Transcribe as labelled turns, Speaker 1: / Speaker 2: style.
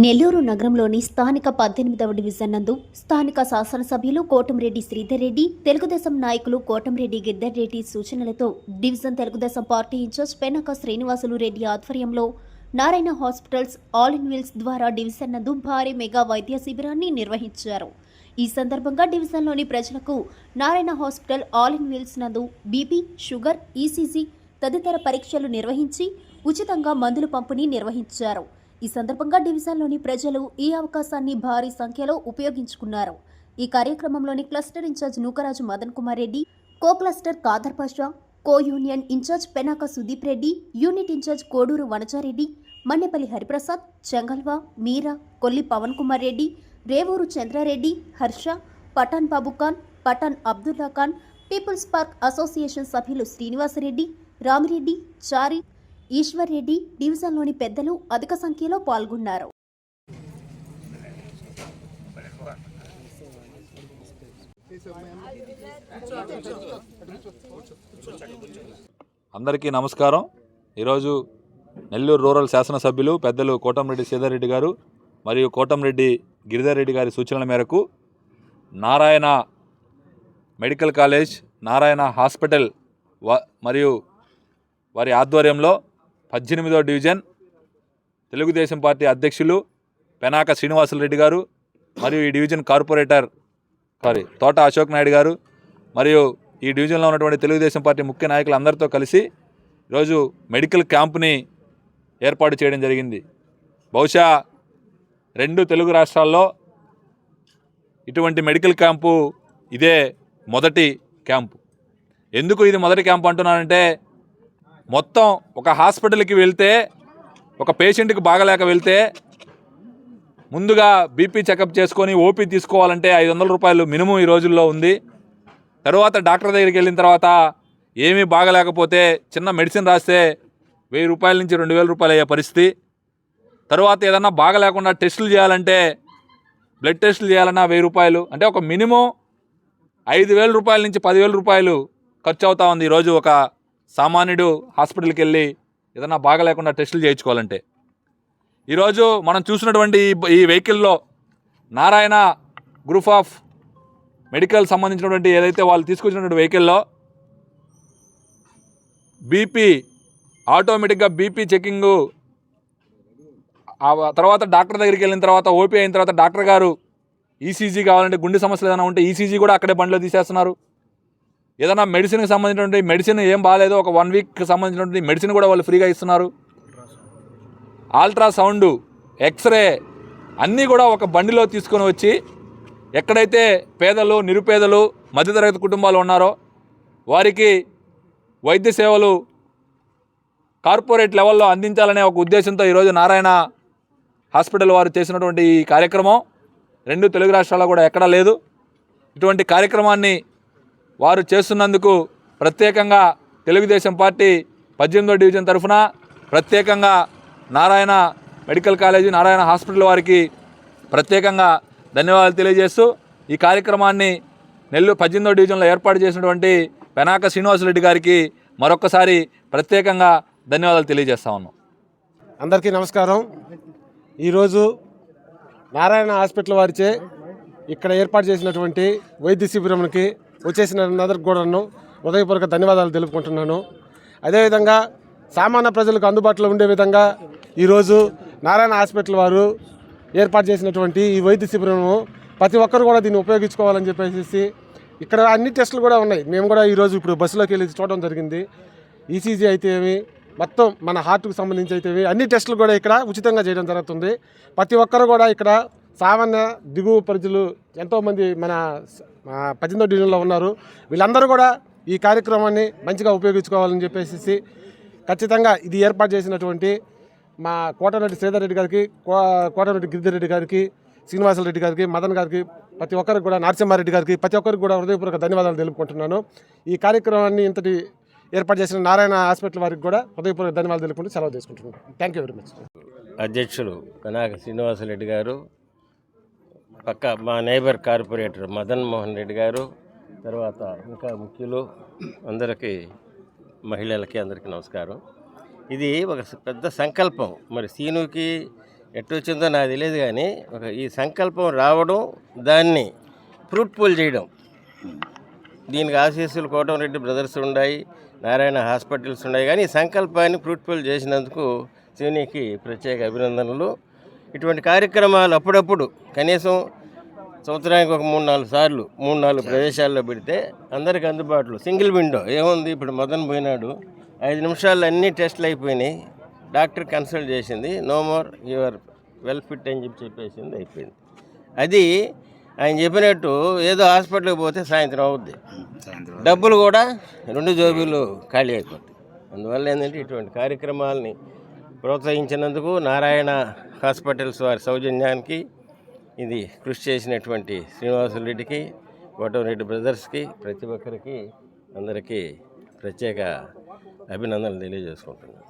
Speaker 1: నెల్లూరు నగరంలోని స్థానిక పద్దెనిమిదవ డివిజన్ నందు స్థానిక శాసనసభ్యులు కోటంరెడ్డి శ్రీధర్ రెడ్డి తెలుగుదేశం నాయకులు కోటంరెడ్డి గిద్దర్ రెడ్డి సూచనలతో division Telugu Desam party incharge Penaka Srinivasulu Reddy ఆధ్వర్యంలో Narayana hospitals all in wheels ద్వారా డివిజన్ నందు భారీ మెగా వైద్య శిబిరాన్ని నిర్వహించారు. ఈ సందర్భంగా డివిజన్లోని ప్రజలకు Narayana hospital all in wheels నందు బీపీ షుగర్ ఈసీజీ తదితర పరీక్షలు నిర్వహించి ఉచితంగా మందులు పంపిణీ నిర్వహించారు. ఈ సందర్భంగా డివిజన్లోని ప్రజలు ఈ అవకాశాన్ని భారీ సంఖ్యలో ఉపయోగించుకున్నారు. ఈ కార్యక్రమంలోని cluster incharge Nookaraju Madan Kumar Reddy co cluster Khadar Pasha co union incharge Penaka Sudeep Reddy unit incharge Koduru Vanajareddy Mannepalli Hariprasad Chengalva Meera Kolli Pavan Kumar Reddy Revuru Chandrareddy Harsha Pathan Babu Khan Pathan Abdullah Khan people's park association సభ్యులు శ్రీనివాసరెడ్డి రామిరెడ్డి చారి ఈశ్వర్ రెడ్డి డివిజన్లోని పెద్దలు అధిక సంఖ్యలో పాల్గొన్నారు.
Speaker 2: అందరికీ నమస్కారం. ఈరోజు Nellore rural శాసనసభ్యులు పెద్దలు కోటంరెడ్డి సీతారెడ్డి గారు మరియు కోటంరెడ్డి గిరిధారెడ్డి గారి సూచనల మేరకు Narayana medical college Narayana hospital వ మరియు వారి ఆధ్వర్యంలో పద్దెనిమిదో డివిజన్ తెలుగుదేశం పార్టీ అధ్యక్షులు పెనాక శ్రీనివాసులరెడ్డి గారు మరియు ఈ డివిజన్ కార్పొరేటర్ సారీ తోట అశోక్ నాయుడు గారు మరియు ఈ డివిజన్లో ఉన్నటువంటి తెలుగుదేశం పార్టీ ముఖ్య నాయకులు అందరితో కలిసి ఈరోజు మెడికల్ క్యాంప్ని ఏర్పాటు చేయడం జరిగింది. బహుశా రెండు తెలుగు రాష్ట్రాల్లో ఇటువంటి మెడికల్ క్యాంపు ఇదే మొదటి క్యాంపు. ఎందుకు ఇది మొదటి క్యాంపు అంటున్నానంటే మొత్తం ఒక హాస్పిటల్కి వెళ్తే ఒక పేషెంట్కి బాగలేక వెళ్తే ముందుగా బీపీ చెకప్ చేసుకొని ఓపీ తీసుకోవాలంటే ఐదు వందల రూపాయలు మినిమం ఈ రోజుల్లో ఉంది. తర్వాత డాక్టర్ దగ్గరికి వెళ్ళిన తర్వాత ఏమీ బాగలేకపోతే చిన్న మెడిసిన్ రాస్తే వెయ్యి రూపాయల నుంచి రెండు వేల రూపాయలు అయ్యే పరిస్థితి. తర్వాత ఏదన్నా బాగలేకుండా టెస్టులు చేయాలంటే బ్లడ్ టెస్టులు చేయాలన్నా వెయ్యి రూపాయలు. అంటే ఒక మినిమం ఐదు వేల రూపాయల నుంచి పదివేల రూపాయలు ఖర్చు అవుతా ఉంది ఈరోజు ఒక సామాన్యుడు హాస్పిటల్కి వెళ్ళి ఏదైనా బాగలేకుండా టెస్టులు చేయించుకోవాలంటే. ఈరోజు మనం చూసినటువంటి ఈ- ఈ వెహికల్లో నారాయణ గ్రూప్ ఆఫ్ మెడికల్ సంబంధించినటువంటి ఏదైతే వాళ్ళు తీసుకొచ్చినటువంటి వెహికల్లో బీపీ ఆటోమేటిక్గా బీపీ చెకింగు ఆ తర్వాత డాక్టర్ దగ్గరికి వెళ్ళిన తర్వాత ఓపీ అయిన తర్వాత డాక్టర్ గారు ఈసీజీ కావాలంటే గుండె సమస్యలు ఏదైనా ఉంటే ఈసీజీ కూడా అక్కడే బండిలో తీసేస్తున్నారు. ఏదైనా మెడిసిన్కి సంబంధించినటువంటి మెడిసిన్ ఏం బాగాలేదో ఒక వన్ వీక్కి సంబంధించినటువంటి మెడిసిన్ కూడా వాళ్ళు ఫ్రీగా ఇస్తున్నారు. అల్ట్రాసౌండ్ ఎక్స్రే అన్నీ కూడా ఒక బండిలో తీసుకొని వచ్చి ఎక్కడైతే పేదలు నిరుపేదలు మధ్యతరగతి కుటుంబాలు ఉన్నారో వారికి వైద్య సేవలు కార్పొరేట్ లెవెల్లో అందించాలనే ఒక ఉద్దేశంతో ఈరోజు నారాయణ హాస్పిటల్ వారు చేసినటువంటి ఈ కార్యక్రమం. రెండు తెలుగు రాష్ట్రాల్లో కూడా ఎక్కడా లేదు. ఇటువంటి కార్యక్రమాన్ని వారు చేస్తున్నందుకు ప్రత్యేకంగా తెలుగుదేశం పార్టీ పద్దెనిమిదో డివిజన్ తరఫున ప్రత్యేకంగా Narayana medical college Narayana hospital వారికి ప్రత్యేకంగా ధన్యవాదాలు తెలియజేస్తూ ఈ కార్యక్రమాన్ని నెల్లూరు పద్దెనిమిదో డివిజన్లో ఏర్పాటు చేసినటువంటి పెనాక శ్రీనివాసరెడ్డి గారికి మరొకసారి ప్రత్యేకంగా ధన్యవాదాలు తెలియజేస్తా ఉన్నాం.
Speaker 3: అందరికీ నమస్కారం. ఈరోజు నారాయణ హాస్పిటల్ వారిచే ఇక్కడ ఏర్పాటు చేసినటువంటి వైద్య శిబిరంకి వచ్చేసిన అందరికి కూడాను హృదయపూర్వక ధన్యవాదాలు తెలుపుకుంటున్నాను. అదేవిధంగా సామాన్య ప్రజలకు అందుబాటులో ఉండే విధంగా ఈరోజు నారాయణ హాస్పిటల్ వారు ఏర్పాటు చేసినటువంటి ఈ వైద్య శిబిరము ప్రతి ఒక్కరు కూడా దీన్ని ఉపయోగించుకోవాలని చెప్పేసి ఇక్కడ అన్ని టెస్టులు కూడా ఉన్నాయి. మేము కూడా ఈరోజు ఇప్పుడు బస్సులోకి వెళ్ళి చూడడం జరిగింది. ఈసీజీ అయితే ఏమి మొత్తం మన హార్ట్కు సంబంధించి అయితే అన్ని టెస్టులు కూడా ఇక్కడ ఉచితంగా చేయడం జరుగుతుంది. ప్రతి ఒక్కరు కూడా ఇక్కడ సామాన్య దిగువ ప్రజలు ఎంతోమంది మన మా పద్దెనిమిదో డివిజన్లో ఉన్నారు. వీళ్ళందరూ కూడా ఈ కార్యక్రమాన్ని మంచిగా ఉపయోగించుకోవాలని చెప్పేసి ఖచ్చితంగా ఇది ఏర్పాటు చేసినటువంటి మా కోటరెడ్డి శ్రీధర్ రెడ్డి గారికి కో- కోటరెడ్డి గిరిధర్ రెడ్డి గారికి శ్రీనివాసరెడ్డి గారికి మదన్ గారికి ప్రతి ఒక్కరికి కూడా నరసింహారెడ్డి గారికి ప్రతి ఒక్కరికి కూడా హృదయపూర్వక ధన్యవాదాలు తెలుపుకుంటున్నాను. ఈ కార్యక్రమాన్ని ఇంతటి ఏర్పాటు చేసిన నారాయణ హాస్పిటల్ వారికి కూడా హృదయపూర్వక ధన్యవాదాలు తెలుపుకుంటూ సెలవు తీసుకుంటున్నాను థ్యాంక్ యూ వెరీ మచ్
Speaker 4: అధ్యక్షులు కనాక శ్రీనివాసరెడ్డి గారు పక్క మా నైబర్ కార్పొరేటర్ మదన్ మోహన్ రెడ్డి గారు తర్వాత ఇంకా ముఖ్యులు అందరికీ మహిళలకి అందరికీ నమస్కారం. ఇది ఒక పెద్ద సంకల్పం. మరి సీనుకి ఎట్టు వచ్చిందో నాకు తెలియదు కానీ ఒక ఈ సంకల్పం రావడం దాన్ని ఫ్రూట్ఫుల్ చేయడం. దీనికి ఆశీస్సులు కోటంరెడ్డి బ్రదర్స్ ఉన్నాయి నారాయణ హాస్పిటల్స్ ఉన్నాయి కానీ ఈ సంకల్పాన్ని ఫ్రూట్ఫుల్ చేసినందుకు సీనికి ప్రత్యేక అభినందనలు. ఇటువంటి కార్యక్రమాలు అప్పుడప్పుడు కనీసం సంవత్సరానికి ఒక మూడు నాలుగు సార్లు మూడు నాలుగు ప్రదేశాల్లో పెడితే అందరికి అందుబాటులో. సింగిల్ విండో ఏముంది? ఇప్పుడు మదన్ పోయినాడు. ఐదు నిమిషాల్లో అన్ని టెస్ట్లు అయిపోయినాయి. డాక్టర్ కన్సల్ట్ చేసింది. No more your well fit అని చెప్పి చెప్పేసింది అయిపోయింది. అది ఆయన చెప్పినట్టు ఏదో హాస్పిటల్కి పోతే సాయంత్రం అవుద్ది. డబ్బులు కూడా రెండు జోబీలు ఖాళీ అయిపోతాయి. అందువల్ల ఏంటంటే ఇటువంటి కార్యక్రమాలని ప్రోత్సహించినందుకు నారాయణ హాస్పిటల్స్ వారి సౌజన్యానికి ఇది కృషి చేసినటువంటి శ్రీనివాసులరెడ్డికి రెడ్డికి బ్రదర్స్కి ప్రతి ఒక్కరికి అందరికీ ప్రత్యేక అభినందనలు తెలియజేసుకుంటున్నాను.